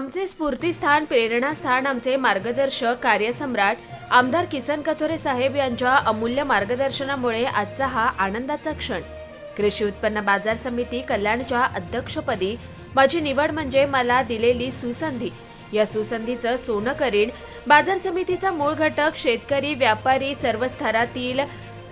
आमचे स्फूर्तीस्थान प्रेरणास्थान आमचे मार्गदर्शक कार्यसम्राट आमदार किसन कथोरे साहेब यांच्या अमूल्य मार्गदर्शनामुळे आजचा हा आनंदाचा क्षण. कृषी उत्पन्न बाजार समिती कल्याणच्या अध्यक्षपदी माझी निवड म्हणजे मला दिलेली सुसंधी. या सुसंधीचं सोनं करीन बाजार समितीचा मूळ घटक शेतकरी व्यापारी सर्व स्तरातील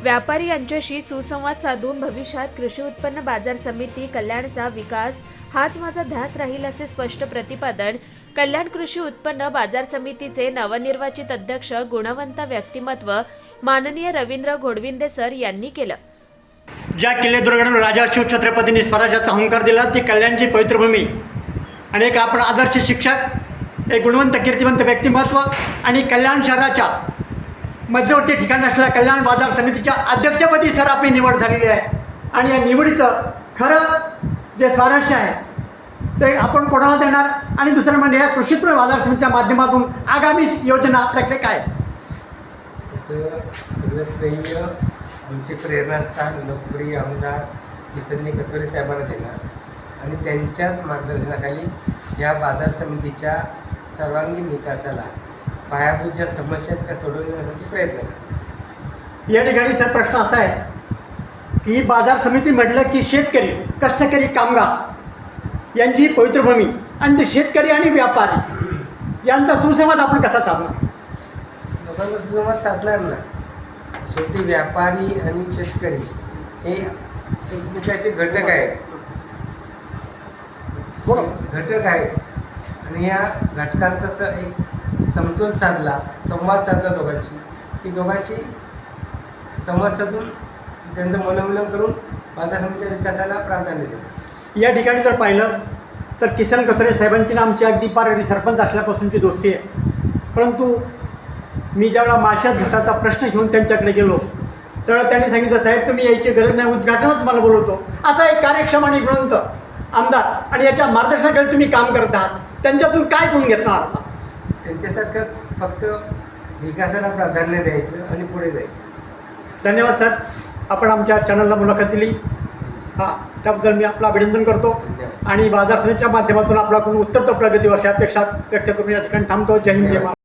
व्यापारी यांच्याशी सुसंवाद साधून भविष्यात कृषी उत्पन्न बाजार समिती कल्याणचा विकास हाच माझा ध्यास राहील असे स्पष्ट प्रतिपादन कल्याण कृषी उत्पन्न बाजार समितीचे नवनिर्वाचित अध्यक्ष गुणवंत व्यक्तिमत्व माननीय रवींद्र घोडविंदे सर यांनी केलं. ज्या किल्ले दुर्घटना राजा शिवछत्रपतींनी स्वराज्याचा हुंकार दिला ती कल्याणची पवित्रभूमी. आणि एक आपण आदर्श शिक्षक एक गुणवंत कीर्तिवंत व्यक्तिमत्व आणि कल्याण शहराच्या मध्यवर्ती ठिकाण असलेल्या कल्याण बाजार समितीच्या अध्यक्षपदी सर आपली निवड झालेली आहे. आणि या निवडीचं खरं जे स्वारस्य आहे ते आपण कोणाला देणार? आणि दुसरं म्हणजे या कृषी बाजार समितीच्या माध्यमातून आगामी योजना आपल्याकडे काय? याचं सगळं श्रेय आमचे प्रेरणास्थान लोकप्रिय आमदार किसनजी कतोरे साहेबांना देणार. आणि त्यांच्याच मार्गदर्शनाखाली या बाजार समितीच्या सर्वांगीण विकासाला पायाभूत ज्या समस्या आहेत त्या सोडवण्यासाठी प्रयत्न करणार या ठिकाणी सर प्रश्न असा आहे की बाजार समिती म्हटलं की शेतकरी कष्टकरी कामगार यांची पवित्रभूमी आणि ते शेतकरी आणि व्यापारी यांचा सुसंवाद आपण कसा साधणार? लोकांचा सुसंवाद साधणार ना. शेवटी व्यापारी आणि शेतकरी हे एकमेकाचे घटक आहेत. बरोबर. घटक आहेत. आणि या घटकांचा एक समतोल साधला संवाद साधला दोघांशी. की दोघांशी संवाद साधून त्यांचं मनोमिलन करून बाजार समितीच्या विकासाला प्राधान्य दिलं. या ठिकाणी जर पाहिलं तर किसन कथोरे साहेबांची ना आमची अगदी पार अगदी सरपंच असल्यापासूनची दोस्ती आहे. परंतु मी ज्यावेळेला माशात घाटाचा प्रश्न घेऊन त्यांच्याकडे गेलो त्यावेळेला त्यांनी सांगितलं साहेब तुम्ही यायची गरज नाही उद्घाटनच मला बोलवतो. असा एक कार्यक्षम आणि गुणवंत आमदार आणि याच्या मार्गदर्शनाकडे तुम्ही काम करत आहात. त्यांच्यातून काय गुण घेतला आता त्यांच्यासारखंच फक्त विकासाला प्राधान्य द्यायचं आणि पुढे जायचं. धन्यवाद सर. आपण आमच्या चॅनलला मुलाखत दिली. हां त्याबद्दल मी आपलं अभिनंदन करतो. आणि बाजार समितीच्या माध्यमातून आपल्याकडून उत्तर प्रगती वर्षापेक्षा व्यक्त करून या ठिकाणी थांबतो. जय हिंद जय महाराष्ट्र